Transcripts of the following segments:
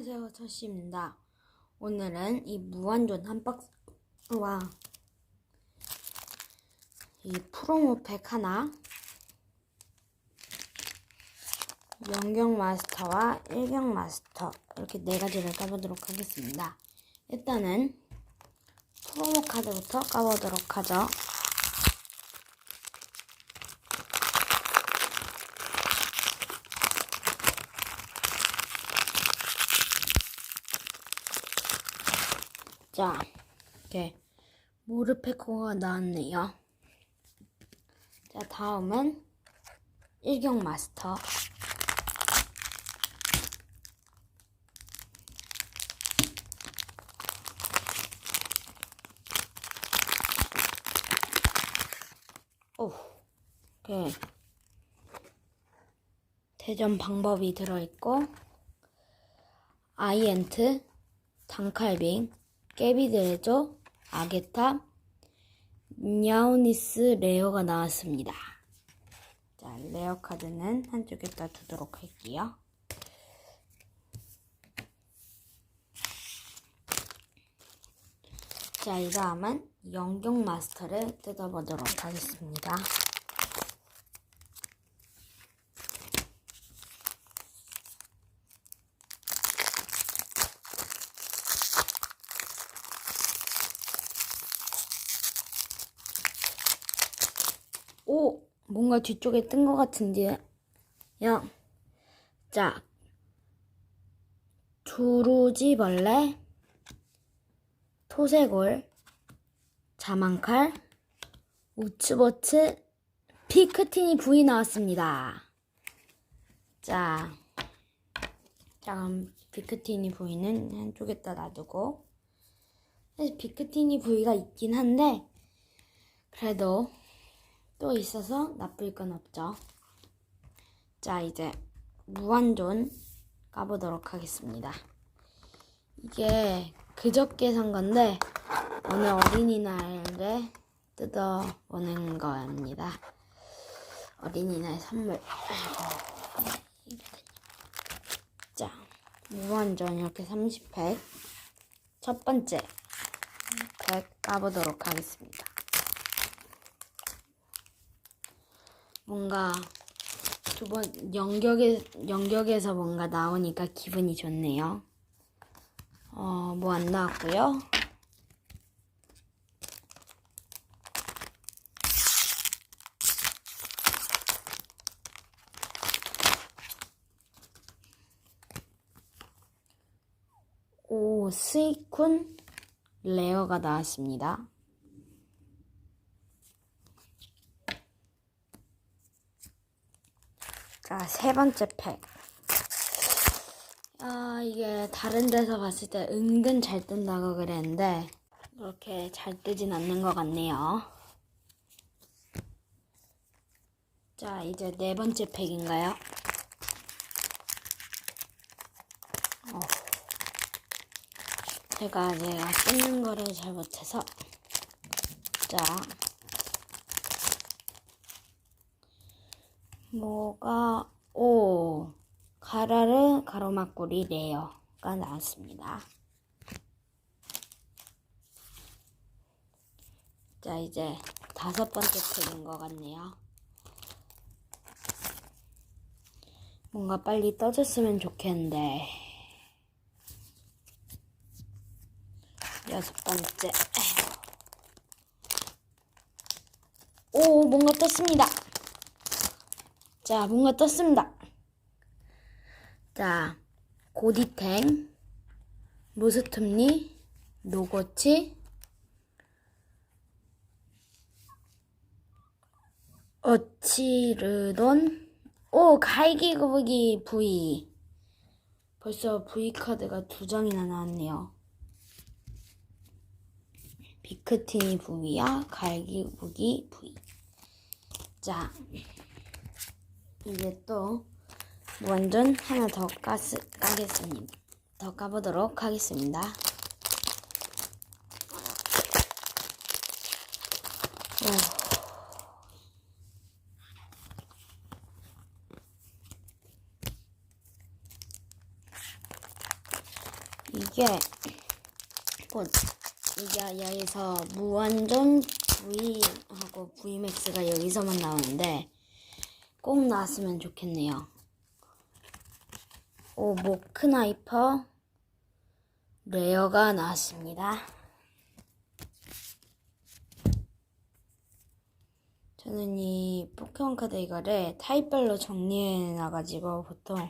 안녕하세요, 저씨입니다. 오늘은 이 무한존 한 박스와 이 프로모팩 하나, 연경 마스터와 일경 마스터 이렇게 네 가지를 까보도록 하겠습니다. 일단은 프로모 카드부터 까보도록 하죠. 자, 이렇게 모르페코가 나왔네요. 자, 다음은 일경 마스터. 오, 이렇게 대전 방법이 들어있고, 아이엔트, 단칼빙, 깨비드레조, 아게탑, 냐오니스 레어가 나왔습니다. 자, 레어 카드는 한쪽에다 두도록 할게요. 자, 이 다음은 영경 마스터를 뜯어보도록 하겠습니다. 오, 뭔가 뒤쪽에 뜬 것 같은데 요. 자, 두루지벌레, 토세골, 자만칼, 우츠버츠, 피크티니 V 나왔습니다. 자, 자 그럼 비크티니 V는 한쪽에다 놔두고 사실 비크티니 V가 있긴 한데 그래도 또 있어서 나쁠 건 없죠. 자, 이제 무한존 까보도록 하겠습니다. 이게 그저께 산 건데 오늘 어린이날에 뜯어보는 거입니다. 어린이날 선물. 자, 무한존 이렇게 30팩. 첫 번째 팩 까보도록 하겠습니다. 뭔가 두 번 연격에 연격에서 뭔가 나오니까 기분이 좋네요. 어, 뭐 안 나왔고요. 오, 스이쿤 레어가 나왔습니다. 자, 세 번째 팩. 아, 이게 다른 데서 봤을 때 은근 잘 뜬다고 그랬는데, 그렇게 잘 뜨진 않는 것 같네요. 자, 이제 네 번째 팩인가요? 어. 제가 제가 뜯는 거를 잘 못해서. 자. 뭐가 오 가라르 가로막구리 레어가 나왔습니다. 자 이제 다섯 번째 팩인 것 같네요. 뭔가 빨리 떠졌으면 좋겠는데 여섯 번째 오 뭔가 떴습니다. 자, 뭔가 떴습니다. 자, 고디탱, 무스툼니, 노고치, 어치르돈, 오, 갈기거북이 V. 벌써 V 카드가 두 장이나 나왔네요. 비크티니 V와 갈기거북이 V. 자, 이제 또 완전 하나 더 까스, 까겠습니다. 더 까보도록 하겠습니다. 오. 이게 뭐 이게 여기서 무한전 V하고 V맥스가 여기서만 나오는데 꼭 나왔으면 좋겠네요. 오 모크나이퍼 레어가 나왔습니다. 저는 이 포켓몬 카드 이거를 타입별로 정리해 놔가지고 보통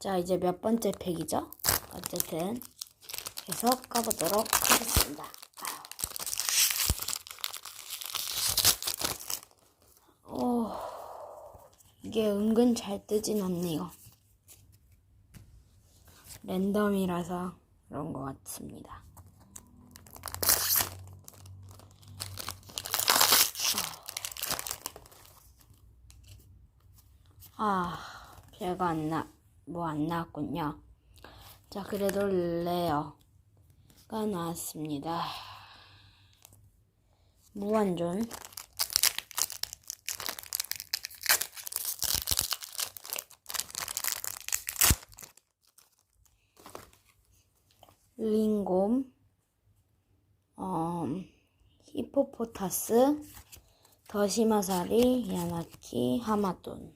자 이제 몇 번째 팩이죠? 어쨌든 계속 까보도록 하겠습니다. 오 이게 은근 잘 뜨진 않네요. 랜덤이라서 그런 것 같습니다. 아, 별거 안 나, 뭐 안 나왔군요. 자, 그래도 레어가 나왔습니다. 무한존. 링곰, 어, 히포포타스, 더시마사리, 야나키, 하마돈.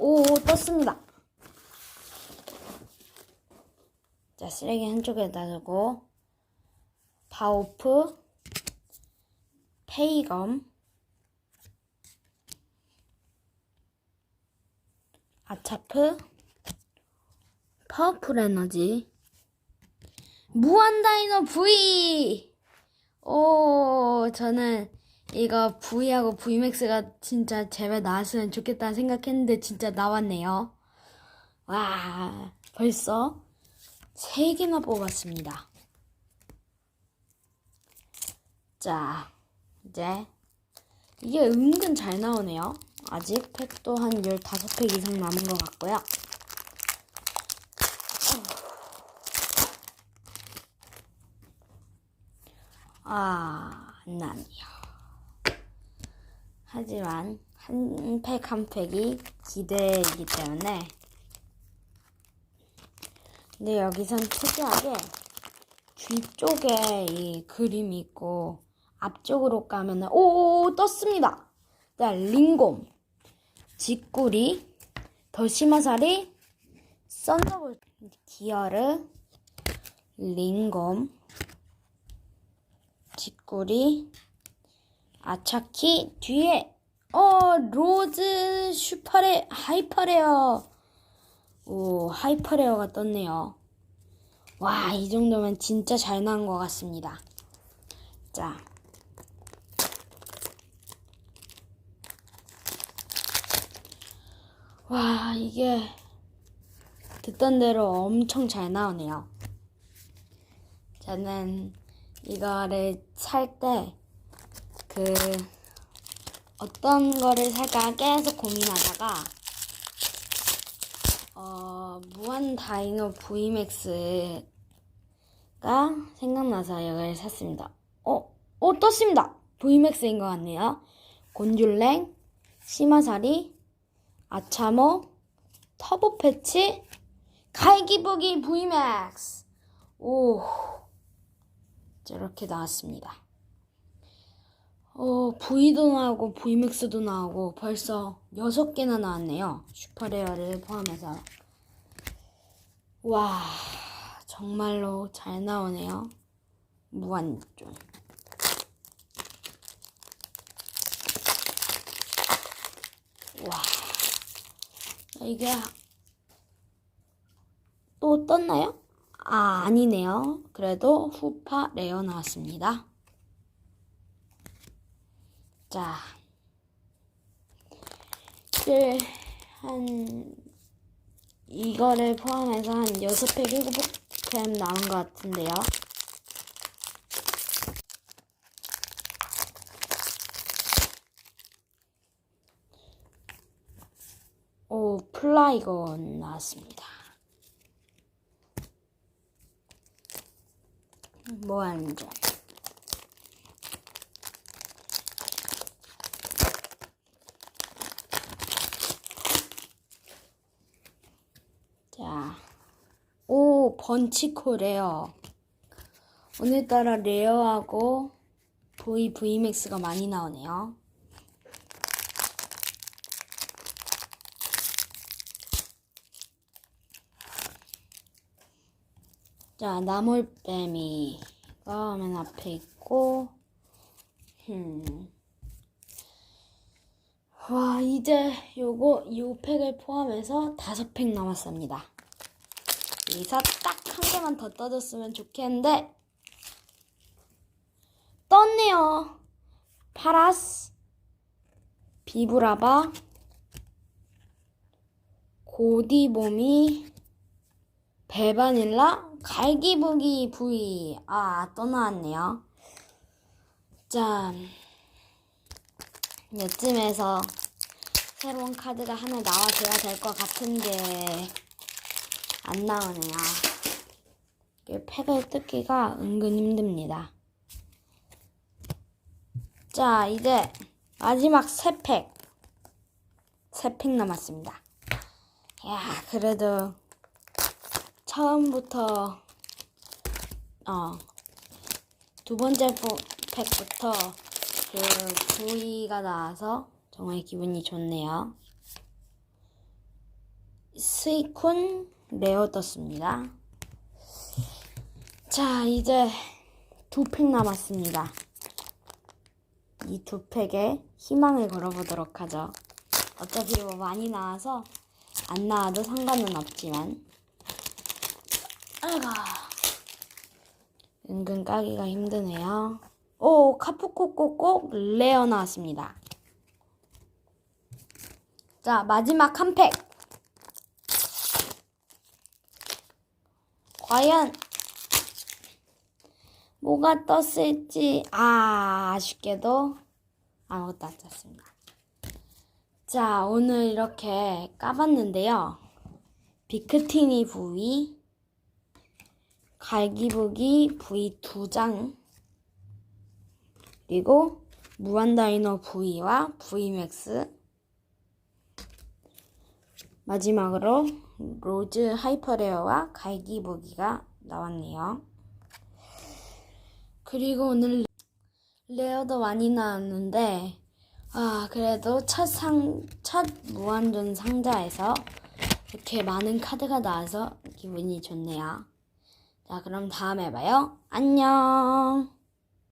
오, 떴습니다. 자, 쓰레기 한쪽에다 두고, 파오프, 페이검, 아차프, 파워풀 에너지, 무한 다이노 V! 오, 저는 이거 V하고 V맥스가 진짜 제발 나왔으면 좋겠다 생각했는데 진짜 나왔네요. 와, 벌써 3개나 뽑았습니다. 자, 이제 이게 은근 잘 나오네요. 아직 팩도 한 15팩 이상 남은 것 같고요. 아, 안 나네요. 하지만 한 팩 한 팩이 기대이기 때문에 근데 여기선 특이하게 뒤쪽에 이 그림이 있고 앞쪽으로 가면은 오 떴습니다. 네, 링곰, 직구리, 더시마사리, 썬더볼, 기어르, 링곰, 직구리, 아차키 뒤에 어 로즈 슈퍼레 하이퍼레어 오 하이퍼레어가 떴네요. 와 이 정도면 진짜 잘 나온 것 같습니다. 자. 와 이게 듣던 대로 엄청 잘 나오네요. 저는 이거를 살 때 그 어떤 거를 살까 계속 고민하다가 어 무한 다이노 VMAX가 생각나서 이걸 샀습니다. 어, 어 떴습니다. VMAX인 것 같네요. 곤줄랭, 시마사리, 아차모, 터보 패치, 갈기보기 VMAX. 오, 저렇게 나왔습니다. 어, V도 나오고 VMAX도 나오고 벌써 6개나 나왔네요. 슈퍼레어를 포함해서. 와, 정말로 잘 나오네요. 무한존. 와, 이게 또 떴나요? 아, 아니네요. 그래도 후파 레어 나왔습니다. 자, 한 이거를 포함해서 한 6팩, 7팩 남은 것 같은데요. 플라이건 나왔습니다. 뭐 무한정. 자, 오 번치코 레어. 오늘따라 레어하고 V VMAX가 많이 나오네요. 자, 나물뱀이가 맨 앞에 있고, 음. 와, 이제 요거, 요 팩을 포함해서 다섯 팩 남았습니다. 여기서 딱 한 개만 더 떠줬으면 좋겠는데, 떴네요. 파라스, 비브라바, 고디보미, 베바닐라, 갈기부기 부위. 아, 또 나왔네요. 자, 이쯤에서 새로운 카드가 하나 나와줘야 될 것 같은데, 안 나오네요. 이게 팩을 뜯기가 은근 힘듭니다. 자, 이제 마지막 세 팩. 세 팩 남았습니다. 야, 그래도 처음부터 어, 두 번째 포- 팩부터 그 부위가 나와서 정말 기분이 좋네요. 스이쿤 레어 떴습니다. 자, 이제 두 팩 남았습니다. 이 두 팩에 희망을 걸어보도록 하죠. 어차피 뭐 많이 나와서 안 나와도 상관은 없지만. 아이고. 은근 까기가 힘드네요. 오, 카푸코코코 레어 나왔습니다. 자, 마지막 한 팩. 과연 뭐가 떴을지 아 아쉽게도 아무것도 안 떴습니다. 자 오늘 이렇게 까봤는데요. 비크티니 부위, 갈기부기 부위 두 장, 그리고 무한다이너 부위와 VMAX 마지막으로 로즈 하이퍼레어와 갈기부기가 나왔네요. 그리고 오늘 레어도 많이 나왔는데 아 그래도 첫 상 첫 무한존 상자에서 이렇게 많은 카드가 나와서 기분이 좋네요. 자 그럼 다음에 봐요. 안녕.